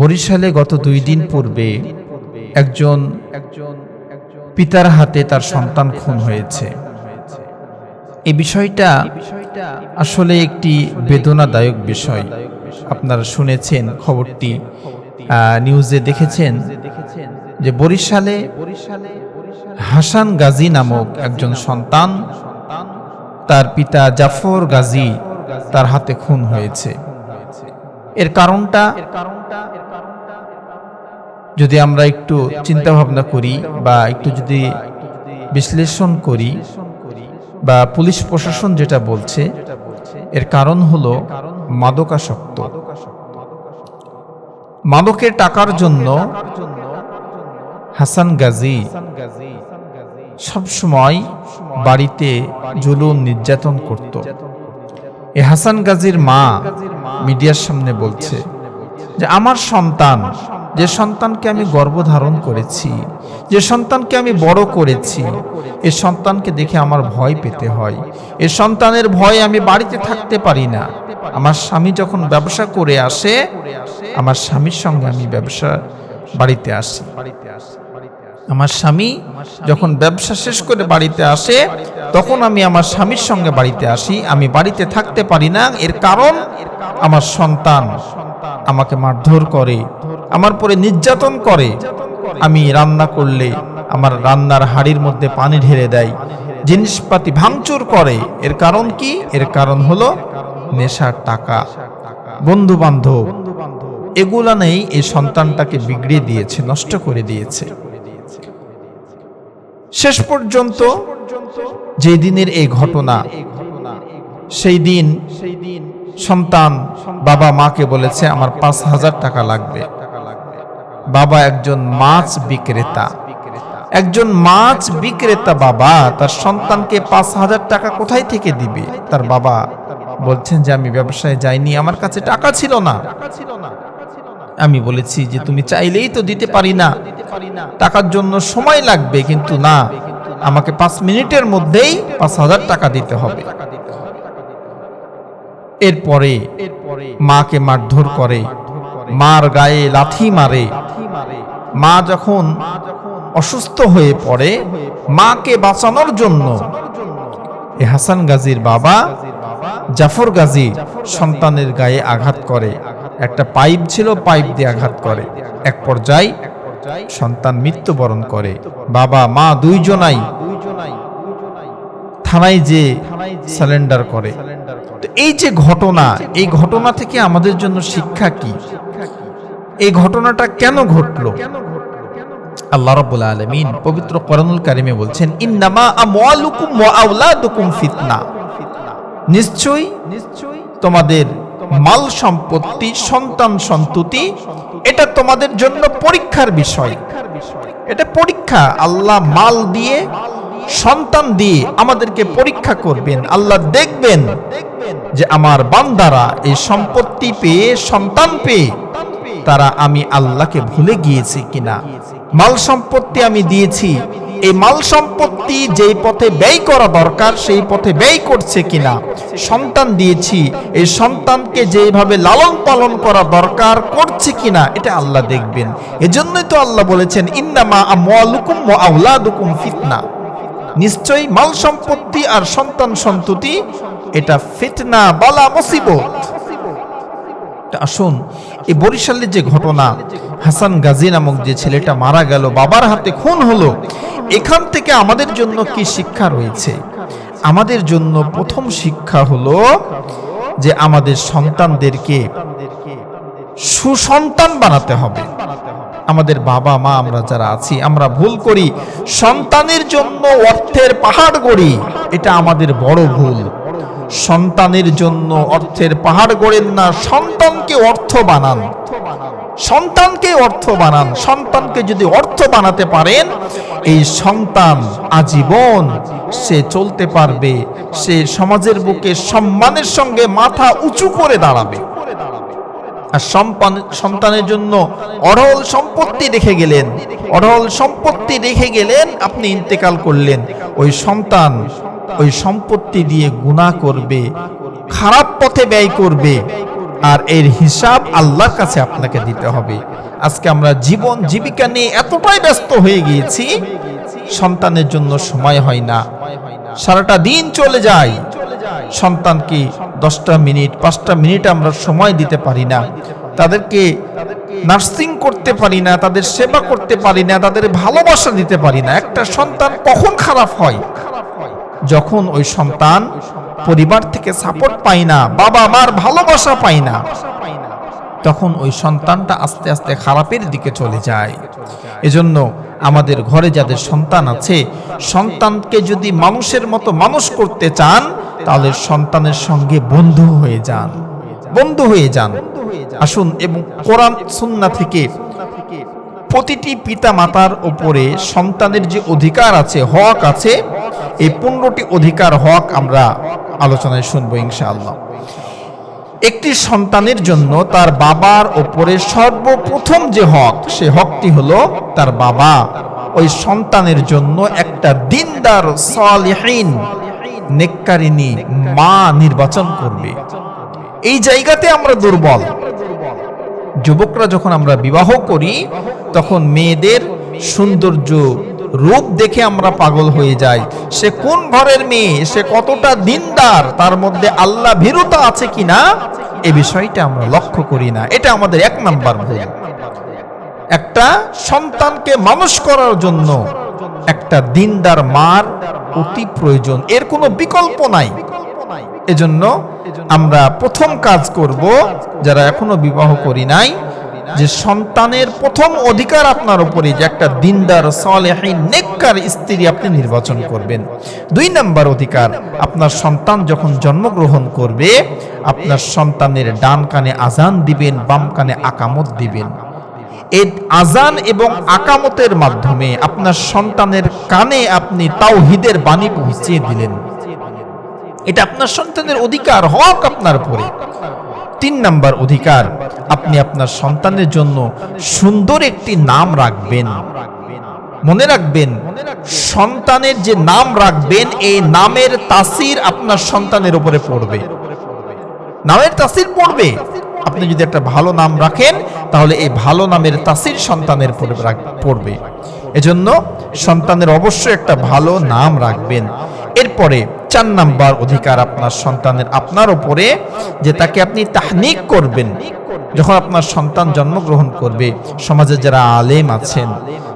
বরিশালে গত দুই দিন পূর্বে একজন একজন পিতার হাতে তার সন্তান খুন হয়েছে। এই বিষয়টা আসলে একটি বেদনাদায়ক বিষয়। আপনারা শুনেছেন, খবরটি নিউজে দেখেছেন যে বরিশালে হাসান গাজী নামক একজন সন্তান তার পিতা জাফর গাজী তার হাতে খুন হয়েছে। এর কারণটা যদি আমরা একটু চিন্তা ভাবনা করি বা একটু যদি বিশ্লেষণ করি বা পুলিশ প্রশাসন যেটা বলছে, এর কারণ হলো মাদকাসক্ত। মাদকের টাকার জন্য হাসান গাজী সবসময় বাড়িতে জুলুম নির্যাতন করত। এ হাসান গাজীর মা মিডিয়ার সামনে বলছে যে, আমার সন্তান যে সন্তানকে আমি গর্ভধারণ করেছি, যে সন্তানকে আমি বড় করেছি, এ সন্তানকে দেখে আমার ভয় পেতে হয়। এ সন্তানের ভয়ে আমি বাড়িতে থাকতে পারি না। আমার স্বামী যখন ব্যবসা করে আসে, আমার স্বামীর সঙ্গে আমি ব্যবসা বাড়িতে আসি। আমার স্বামী যখন ব্যবসা শেষ করে বাড়িতে আসে, তখন আমি আমার স্বামীর সঙ্গে বাড়িতে আসি। আমি বাড়িতে থাকতে পারি না, এর কারণ আমার সন্তান আমাকে মারধর করে। আমার পরে নির্যাতন করে। আমি রান্না করলে আমার রান্নার হাড়ির মধ্যে পানি ঢেলে দেয়। জিনিসপাতি ভাঙচুর করে। এর কারণ কি? এর কারণ হলো নেশার টাকা। বন্ধু বান্ধব এগুলা নেই, এই সন্তানটাকে বিগড়ে দিয়েছে, নষ্ট করে দিয়েছে। শেষ পর্যন্ত যে দিনের এই ঘটনা, সেই দিন সন্তান বাবা মাকে বলেছে, আমার পাঁচ হাজার টাকা লাগবে। বাবা একজন মাছ বিক্রেতা। একজন মাছ বিক্রেতা বাবা তার সন্তানকে পাঁচ হাজার টাকা কোথায় থেকে দিবে? তার বাবা বলছেন যে, আমি ব্যবসায় যাইনি, আমার কাছে টাকা ছিল না। আমি বলেছি যে, তুমি চাইলেই তো দিতে পারি না। টাকার জন্য সময় লাগবে, কিন্তু না, আমাকে পাঁচ মিনিটের মধ্যেই পাঁচ হাজার টাকা দিতে হবে। এরপরে মাকে মারধর করে। মার। গায়ে লাথি মারে। মা যখন অসুস্থ হয়ে পড়ে, মাকে বাঁচানোর জন্য এ হাসান গাজীর বাবা, জাফর গাজী সন্তানের গায়ে আঘাত করে। একটা পাইপ ছিল, পাইপ দিয়ে আঘাত করে। এক পর্যায়ে সন্তান মৃত্যুবরণ করে। বাবা, মা দুইজনাই থানায় যে স্যালেন্ডার করে। এই যে ঘটনা, এই ঘটনা থেকে আমাদের জন্য শিক্ষা কি? এই ঘটনাটা কেন ঘটলো? আল্লাহ রাব্বুল আলামিন পবিত্র কোরআনুল কারিমে বলছেন, ইন্নামা আমওয়ালুকুম ওয়া আওলাদুকুম ফিতনা। নিশ্চয়ই তোমাদের মাল সম্পত্তি, সন্তান সন্ততি, এটা তোমাদের জন্য পরীক্ষার বিষয়। এটা পরীক্ষা। আল্লাহ মাল দিয়ে, সন্তান দিয়ে আমাদেরকে পরীক্ষা করবেন। আল্লাহ দেখবেন যে আমার বান্দারা এই সম্পত্তি পেয়ে, সন্তান পেয়ে তারা আমি আল্লাহকে ভুলে গিয়েছি কিনা? মাল সম্পত্তি আমি দিয়েছি। এই মাল সম্পত্তি যেই পথে ব্যয় করা দরকার, সেই পথে ব্যয় করছে কিনা? সন্তান দিয়েছি। এই সন্তানকে যেভাবে লালন পালন করা দরকার, করছে কিনা, এটা আল্লাহ দেখবেন। এজন্যই তো আল্লাহ বলেছেন, ইন্নামা আমওয়ালুকুম ওয়া আওলাদুকুম ফিতনা। নিশ্চয়ই মাল সম্পত্তি আর সন্তান সন্ততি, এটা ফিতনা, বলা, মুসিবত। তা আসুন। এই বরিশালের যে ঘটনা, হাসান গাজী নামক যে ছেলেটা মারা গেল, বাবার হাতে খুন হলো, এখান থেকে আমাদের জন্য কি শিক্ষা রয়েছে? আমাদের জন্য প্রথম শিক্ষা হলো যে আমাদের সন্তানদেরকে সুসন্তান বানাতে হবে। আমাদের বাবা, মা, আমরা যারা আছি, আমরা ভুল করি, সন্তানের জন্য অর্থের পাহাড় গড়ি, এটা আমাদের বড় ভুল। সন্তানের জন্য অর্থের পাহাড় গড়েন না, সন্তানকে অর্থ বানান। সন্তানকে অর্থ বানান। সন্তানকে যদি অর্থ বানাতে পারেন, এই সন্তান আজীবন সে চলতে পারবে। সে সমাজের বুকে সম্মানের সঙ্গে মাথা উঁচু করে দাঁড়াবে। আর সন্তানের জন্য অঢল সম্পত্তি রেখে গেলেন। অঢল সম্পত্তি রেখে গেলেন, আপনি ইন্তেকাল করলেন। ওই সন্তান ওই সম্পত্তি দিয়ে গুণা করবে, খারাপ পথে ব্যয় করবে, আর এর হিসাব আল্লাহর কাছে আপনাকে দিতে হবে। আজকে আমরা জীবন, জীবিকা নিয়ে এতটাই ব্যস্ত হয়ে গিয়েছি, সন্তানের জন্য সময় হয় না। সারাটা দিন চলে যায়, সন্তানকে দশটা মিনিট, পাঁচটা মিনিট আমরা সময় দিতে পারি না। তাদেরকে নার্সিং করতে পারি না, তাদের সেবা করতে পারি না, তাদের ভালোবাসা দিতে পারি না। একটা সন্তান কখন খারাপ হয়? যখন ওই সন্তান পরিবার থেকে সাপোর্ট পায় না, বাবা মার ভালোবাসা পায় না, তখন ওই সন্তানটা আস্তে আস্তে খারাপের দিকে চলে যায়। এজন্য আমাদের ঘরে যাদের সন্তান আছে, সন্তানকে যদি মানুষের মতো মানুষ করতে চান, তাহলে সন্তানের সঙ্গে বন্ধু হয়ে যান, বন্ধু হয়ে যান। আসুন এবং কোরআন, সুন্না থেকে প্রতিটি পিতা মাতার ওপরে সন্তানের যে অধিকার আছে, হক আছে এই পনেরোটি অধিকার হক আমরা আলোচনায় শুনব ইনশাআল্লাহ। একটি সন্তানের জন্য তার বাবার ওপরে সর্বপ্রথম যে হক, সে হকটি হলো তার বাবা। ওই সন্তানের জন্য একটা দিনদার, সালিহীন মা নির্বাচন করবে। এই জায়গাতে আমরা দুর্বল। যুবকরা যখন আমরা বিবাহ করি, তখন মেয়েদের সৌন্দর্য রূপ দেখে আমরা পাগল হয়ে যাই। সে কোন ঘরের মেয়ে? সে কতটা দিনদার? তার মধ্যে আল্লাহ ভীরুতা আছে কিনা? এ বিষয়টা আমরা লক্ষ্য করি না। এটা আমাদের এক নাম্বার ভুল। একটা সন্তানকে মানুষ করার জন্য একটা দিনদার মার অতি প্রয়োজন। এর কোনো বিকল্প নাই। এজন্য আমরা প্রথম কাজ করব, যারা এখনও বিবাহ করি নাই যে সন্তানের প্রথম অধিকার আপনার উপরে যে একটা দিনদার, সালেহীন, নেককার স্ত্রী আপনি নির্বাচন করবেন। দুই নাম্বার অধিকার, আপনার সন্তান যখন জন্মগ্রহণ করবে, আপনার সন্তানের ডান কানে আজান দিবেন, বাম কানে আকামত দিবেন। এই আজান এবং আকামতের মাধ্যমে আপনার সন্তানের কানে আপনি তাওহিদের বাণী পৌঁছিয়ে দিলেন। এটা আপনার সন্তানের অধিকার, হক আপনার উপরে তিন নাম্বার অধিকার, আপনি আপনার সন্তানের জন্য সুন্দর একটি নাম রাখবেন। মনে রাখবেন, সন্তানের যে নাম রাখবেন, এই নামের তাসির আপনার সন্তানের উপরে পড়বে। নামের তাসির পড়বে। আপনি যদি একটা ভালো নাম রাখেন, তাহলে এই ভালো নামের তাসির সন্তানের পড়বে এজন্য সন্তানের অবশ্যই একটা ভালো নাম রাখবেন। এরপরে চার নাম্বার অধিকার আপনার সন্তানের আপনার উপরে, যে তাকে আপনি তাহনিক করবেন। যখন আপনার সন্তান জন্মগ্রহণ করবে, সমাজে যারা আলেম আছেন,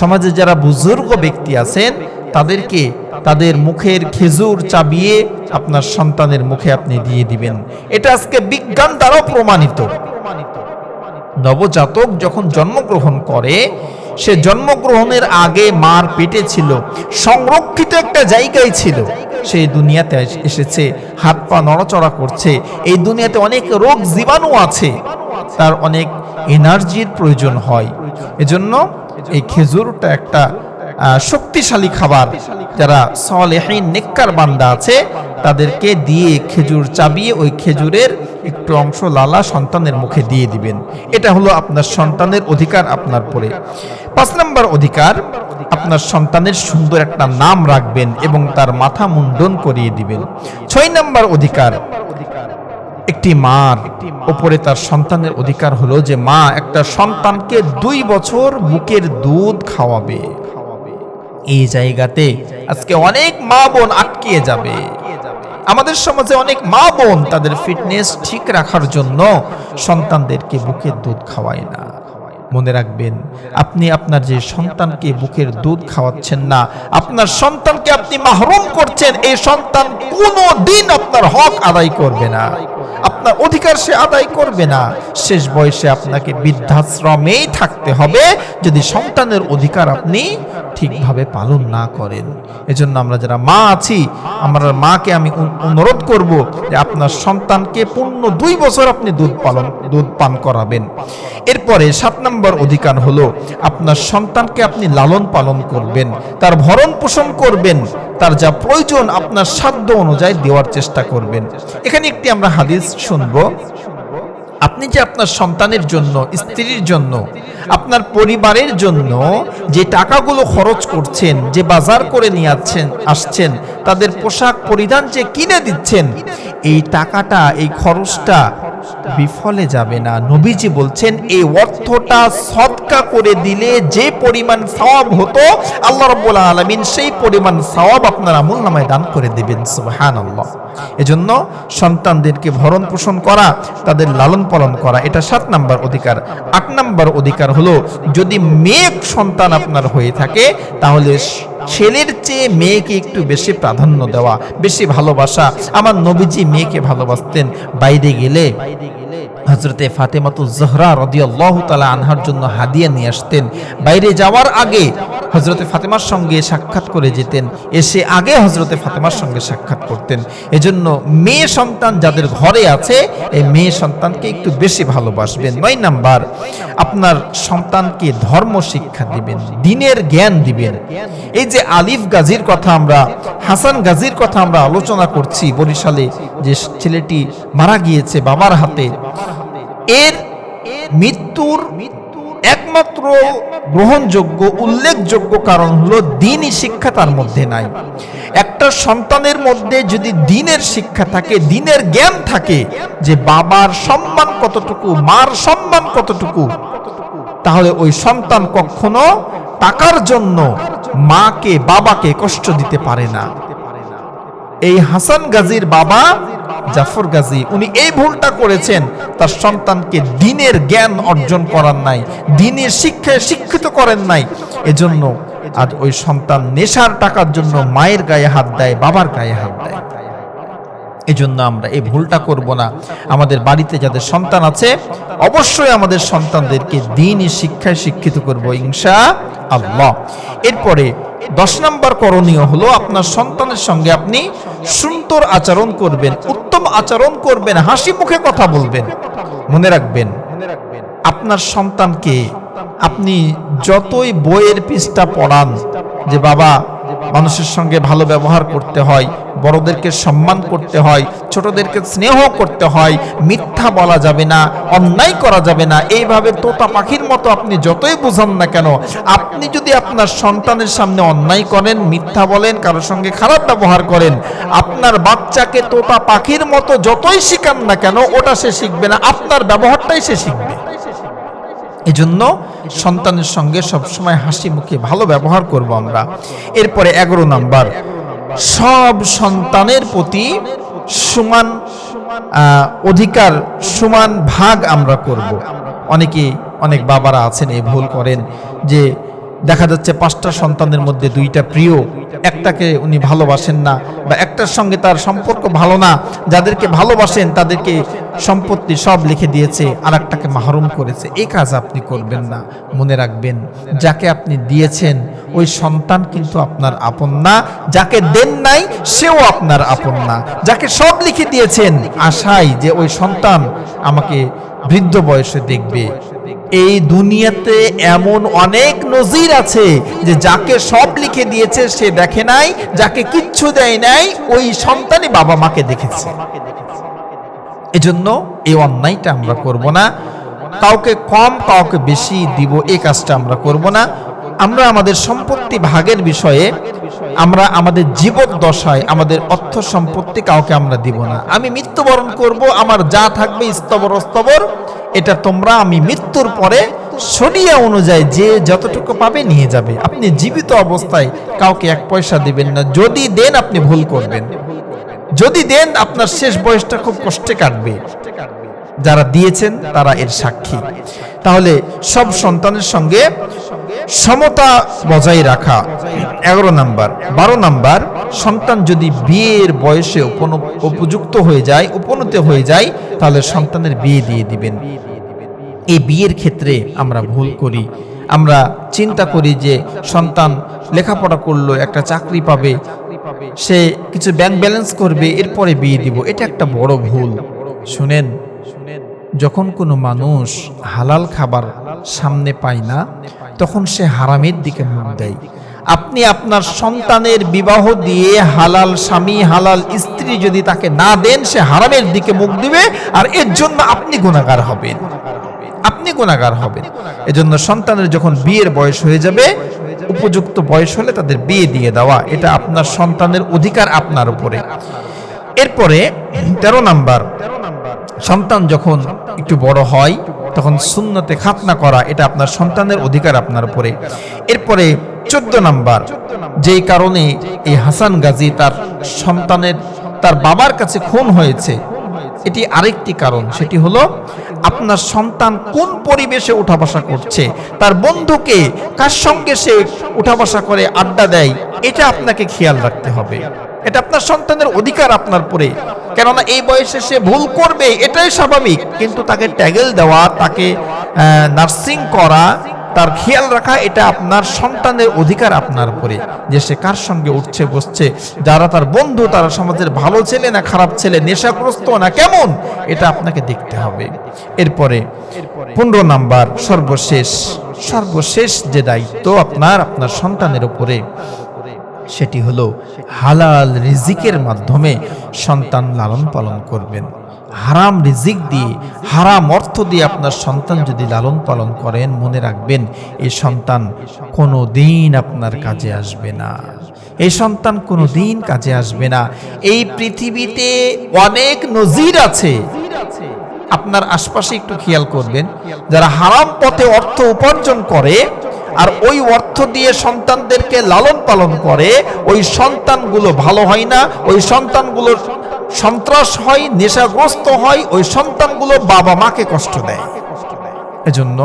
সমাজে যারা বুজুর্গ ব্যক্তি আছেন তাদেরকে তাদের মুখের খেজুর চাবিয়ে আপনার সন্তানের মুখে আপনি দিয়ে দিবেন। এটা আজকে বিজ্ঞান দ্বারাও প্রমাণিত। নবজাতক যখন জন্মগ্রহণ করে, সে জন্মগ্রহণের আগে মার পেটে ছিল, সংরক্ষিত একটা জায়গায় ছিল। সে দুনিয়াতে এসেছে, হাত পা নড়াচড়া করছে। এই দুনিয়াতে অনেক রোগ জীবাণু আছে, তার অনেক এনার্জির প্রয়োজন হয়। এজন্য এই খেজুরটা একটা শক্তিশালী খাবার যারা সলেহীন, নেককার বান্দা আছে, তাদেরকে দিয়ে খেজুর চাবিয়ে ওই খেজুরের একটু অংশ লালা সন্তানের মুখে দিয়ে দিবেন। এটা হলো আপনার সন্তানের অধিকার আপনার পরে। পাঁচ নম্বর অধিকার, আপনার সন্তানের সুন্দর একটা নাম রাখবেন এবং তার মাথা মুন্ডন করিয়ে দিবেন। ছয় নম্বর অধিকার, একটি মার। ওপরে তার সন্তানের অধিকার হলো যে মা একটা সন্তানকে দুই বছর বুকের দুধ খাওয়াবে। এই জায়গাতে আজকে অনেক মা বোন আটকিয়ে যাবে। আমাদের সমাজে অনেক মা বোন তাদের ফিটনেস ঠিক রাখার জন্য সন্তানদেরকে বুকের দুধ খাওয়ায় না। মনে রাখবেন, আপনি আপনার যে সন্তানকে বুকের দুধ খাওয়াচ্ছেন না, আপনার সন্তানকে আপনি মাহরুম করছেন, এই সন্তান কোনো দিন আপনার হক আদায় করবে না। আপনার অধিকার সে আদায় করবে না। শেষ বয়সে আপনাকে বৃদ্ধাশ্রমেই থাকতে হবে। যদি সন্তানের অধিকার আপনি ঠিকভাবে পালন না করেন। এজন্য আমরা যারা মা আছি, আমরা মাকে আমি অনুরোধ করব যে আপনার সন্তানকে পূর্ণ দুই বছর আপনি দুধ পালন, দুধ পান করাবেন। এরপরে সাত নম্বর অধিকার হলো, আপনার সন্তানকে আপনি লালন পালন করবেন, তার ভরণ পোষণ করবেন তার যা প্রয়োজন আপনার সাধ্য অনুযায়ী দেওয়ার চেষ্টা করবেন। এখানে একটি আমরা হাদিস শুনব। আপনি যে আপনার সন্তানের জন্য, স্ত্রীর জন্য, আপনার পরিবারের জন্য যে টাকাগুলো খরচ করছেন, যে বাজার করে নিয়ে আসছেন আসছেন, তাদের পোশাক পরিধান যে কিনে দিচ্ছেন, এই টাকাটা, এই খরচটা বিফলে যাবে না। নবীজি বলছেন, এই অর্থটা সৎকা করে দিলে যে পরিমাণ সওয়াব হতো, আল্লাহ রব্বুল আলমিন সেই পরিমাণ সওয়াব আপনার আমুল নামায় দান করে দেবেন। সুবহানাল্লাহ। এজন্য সন্তানদেরকে ভরণ পোষণ করা, তাদের লালন পালন করা, এটা সাত নাম্বার অধিকার। আট নাম্বার অধিকার হলো, যদি মেয়ে সন্তান আপনার হয়ে থাকে, তাহলে ছেলের চেয়ে মেয়েকে একটু বেশি প্রাধান্য দেওয়া, বেশি ভালোবাসা। আমার নবীজি মেয়েকে ভালোবাসতেন, বাইরে গেলে হজরতে ফাতেমাতু জহরা রদিয়াল্লাহু তালা আনহার জন্য হাদিয়া নিয়ে আসতেন। বাইরে যাওয়ার আগে হজরতে ফাতেমার সঙ্গে সাক্ষাৎ করে যেতেন। এসে আগে হজরতে ফাতেমার সঙ্গে সাক্ষাৎ করতেন। এজন্য মেয়ে সন্তান যাদের ঘরে আছে, এই মেয়ে সন্তানকে একটু বেশি ভালোবাসবেন। নয় নাম্বার, আপনার সন্তানকে ধর্ম শিক্ষা দিবেন, দিনের জ্ঞান দিবেন। এই যে আলিফ গাজীর কথা আমরা, হাসান গাজীর কথা আমরা আলোচনা করছি বরিশালে, যে ছেলেটি মারা গিয়েছে বাবার হাতে। এর মৃত্যুর একমাত্র গ্রহণযোগ্য, উল্লেখযোগ্য কারণ হলো দিনই শিক্ষা তার মধ্যে নাই। একটা সন্তানের মধ্যে যদি দিনের শিক্ষা থাকে, দিনের জ্ঞান থাকে যে বাবার সম্মান কতটুকু, মার সম্মান কতটুকু, তাহলে ওই সন্তান কখনো টাকার জন্য মাকে, বাবাকে কষ্ট দিতে পারে না। এই হাসান গাজীর বাবা, জাফর গাজী, উনি এই ভুলটা করেছেন, তার সন্তানকে দিনের জ্ঞান অর্জন করার নাই, দিনের শিক্ষায় শিক্ষিত করেন নাই। এজন্য আজ ওই সন্তান নেশার টাকার জন্য মায়ের গায়ে হাত দেয়, বাবার গায়ে হাত দেয়। এজন্য আমরা এই ভুলটা করব না। আমাদের বাড়িতে যাদের সন্তান আছে, অবশ্যই আমাদের সন্তানদেরকে দিনই শিক্ষায় শিক্ষিত করব ইনশা আল্লাহ। এরপরে দশ নম্বর করণীয় হলো, আপনার সন্তানের সঙ্গে আপনি সুন্দর আচরণ করবেন, উত্তম আচরণ করবেন, হাসি মুখে কথা বলবেন। মনে রাখবেন, আপনার সন্তানকে আপনি যতই বইয়ের পৃষ্ঠা পড়ান, যে বাবা মানুষের সঙ্গে ভালো ব্যবহার করতে হয়, বড়দেরকে সম্মান করতে হয়, ছোটদেরকে স্নেহ করতে হয়, মিথ্যা বলা যাবে না, অন্যায় করা যাবে না, এইভাবে তোতা পাখির মতো আপনি যতই বুঝান না কেন, আপনি যদি আপনার সন্তানের সামনে অন্যায় করেন, মিথ্যা বলেন, কারোর সঙ্গে খারাপ ব্যবহার করেন, আপনার বাচ্চাকে তোতা পাখির মতো যতই শিখান না কেন, ওটা সে শিখবে না, আপনার ব্যবহারটাই সে শিখবে। এজন্য সন্তানের সঙ্গে সবসময় হাসি মুখে ভালো ব্যবহার করব আমরা। এরপরে এগারো নাম্বার। সব সন্তানের প্রতি সমান অধিকার, সমান ভাগ আমরা করব। অনেকে অনেক বাবারা আছেন, এই ভুল করেন যে দেখা যাচ্ছে পাঁচটা সন্তানের মধ্যে দুইটা প্রিয়। একটাকে উনি ভালোবাসেন না বা একটার সঙ্গে তার সম্পর্ক ভালো না, যাদেরকে ভালোবাসেন তাদেরকে সম্পত্তি সব লিখে দিয়েছে আর একটাকে মাহরুম করেছে। এই কাজ আপনি করবেন না, মনে রাখবেন, যাকে আপনি দিয়েছেন, ওই সন্তান কিন্তু আপনার আপন না, যাকে দেন নাই, সেও আপনার আপন না। যাকে সব লিখে দিয়েছেন, আশাই যে ওই সন্তান আমাকে বৃদ্ধ বয়সে দেখবে। এই দুনিয়াতে এমন অনেক নজির আছে যে যাকে সব লিখে দিয়েছে, সে দেখে নাই, যাকে কিচ্ছু দেয় নাই, ওই সন্তানই বাবা মাকে দেখেছে। এজন্য এই অন্যায়টা আমরা করব না। কাউকে কম, কাউকে বেশি দিব, এই কাজটা আমরা করব না। আমরা আমাদের সম্পত্তি ভাগের বিষয়ে, আমরা আমাদের জীবদ্দশায় আমাদের অর্থ সম্পত্তি কাউকে আমরা দিব না। আমি মৃত্যুবরণ করব, আমার যা থাকবে স্তবর স্তবর। এটা তোমরা আমি মৃত্যুর পরে সরিয়া অনুযায়ী যে যতটুকু পাবে নিয়ে যাবে। আপনি জীবিত অবস্থায় কাউকে এক পয়সা দিবেন না। যদি দেন, আপনি ভুল করবেন। যদি দেন, আপনার শেষ বয়সটা খুব কষ্টে কাটবে। যারা দিয়েছেন, তারা এর সাক্ষী। তাহলে সব সন্তানের সঙ্গে সমতা বজায় রাখা। এগারো নাম্বার। বারো নাম্বার, সন্তান যদি বিয়ের বয়সে উপযুক্ত হয়ে যায়, উপনীত হয়ে যায়, তাহলে সন্তানের বিয়ে দিয়ে দিবেন। এই বিয়ের ক্ষেত্রে আমরা ভুল করি। আমরা চিন্তা করি যে সন্তান লেখাপড়া করল, একটা চাকরি পাবে, সে কিছু ব্যাংক ব্যালেন্স করবে, এরপরে বিয়ে দিব। এটা একটা বড় ভুল। শুনেন, যখন কোনো মানুষ হালাল খাবার সামনে পায় না, তখন সে হারামের দিকে মুখ দেয়। আপনি আপনার সন্তানের বিবাহ দিয়ে হালাল স্বামী, হালাল স্ত্রী যদি তাকে না দেন, সে হারামের দিকে মুখ দিবে, আর এর জন্য আপনি গুণাগার হবেন। আপনি গুণাগার হবেন। এজন্য সন্তানের যখন বিয়ের বয়স হয়ে যাবে, উপযুক্ত বয়স হলে তাদের বিয়ে দিয়ে দেওয়া, এটা আপনার সন্তানের অধিকার আপনার উপরে। এরপরে তেরো নাম্বার, সন্তান যখন একটু বড় হয়, তখন সুন্নতে খাতনা করা, এটা আপনার সন্তানের অধিকার আপনার উপরে। এরপরে চোদ্দ নাম্বার, যেই কারণে এই হাসান গাজী তার সন্তানের, তার বাবার কাছে খুন হয়েছে এটি আরেকটি কারণ, সেটি হলো আপনার সন্তান কোন পরিবেশে উঠা বসা করছে, তার বন্ধুকে কার সঙ্গে সে উঠা বসা করে, আড্ডা দেয়, এটা আপনাকে খেয়াল রাখতে হবে। এটা আপনার সন্তানের অধিকার আপনার পরে কেননা এই বয়সে সে ভুল করবে, এটাই স্বাভাবিক। কিন্তু তাকে ট্যাগেল দেওয়া, তাকে নার্সিং করা তার খেয়াল রাখা, এটা আপনার সন্তানের অধিকার আপনার উপরে। যে সে কার সঙ্গে উঠছে, বসছে, যারা তার বন্ধু, তারা সমাজের ভালো ছেলে না খারাপ ছেলে, নেশাগ্রস্ত না কেমন, এটা আপনাকে দেখতে হবে। এরপরে, পনেরো নাম্বার, সর্বশেষ। সর্বশেষ যে দায়িত্ব আপনার আপনার সন্তানের উপরে, সেটি হলো হালাল রিজিকের মাধ্যমে সন্তান লালন পালন করবেন। হারাম রিজিক দিয়ে, হারাম অর্থ দিয়ে আপনার সন্তান যদি লালন পালন করেন, মনে রাখবেন এই সন্তান কোনো দিন আপনার কাজে আসবে না। এই সন্তান কোনো দিন কাজে আসবে না। এই পৃথিবীতে অনেক নজির আছে। আপনার আশপাশে একটু খেয়াল করবেন, যারা হারাম পথে অর্থ উপার্জন করে আর ওই অর্থ দিয়ে সন্তানদেরকে লালন পালন করে, ওই সন্তানগুলো ভালো হয় না, ওই সন্তানগুলোর সন্ত্রাস হয়, নেশাগ্রস্ত হয়, ওই সন্তানগুলো বাবা মাকে কষ্ট দেয়। এজন্য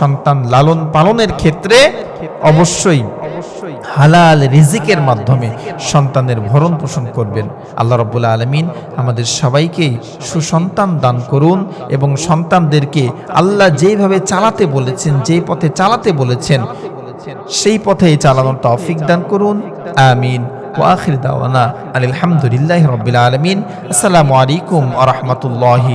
সন্তান লালন পালনের ক্ষেত্রে অবশ্যই হালাল রিজিকের মাধ্যমে সন্তানের ভরণ পোষণ করবেন। আল্লাহ রব্বুল্লা আলমিন আমাদের সবাইকে সুসন্তান দান করুন এবং সন্তানদেরকে আল্লাহ যেইভাবে চালাতে বলেছেন যেই পথে চালাতে বলেছেন সেই পথেই চালানোর তৌফিক দান করুন। আমিন। ওয়াখির দাওয়ানা আলহামদুলিল্লাহ রবিল আলমিন। আসসালামু আলাইকুম আ রহমতুল্লাহি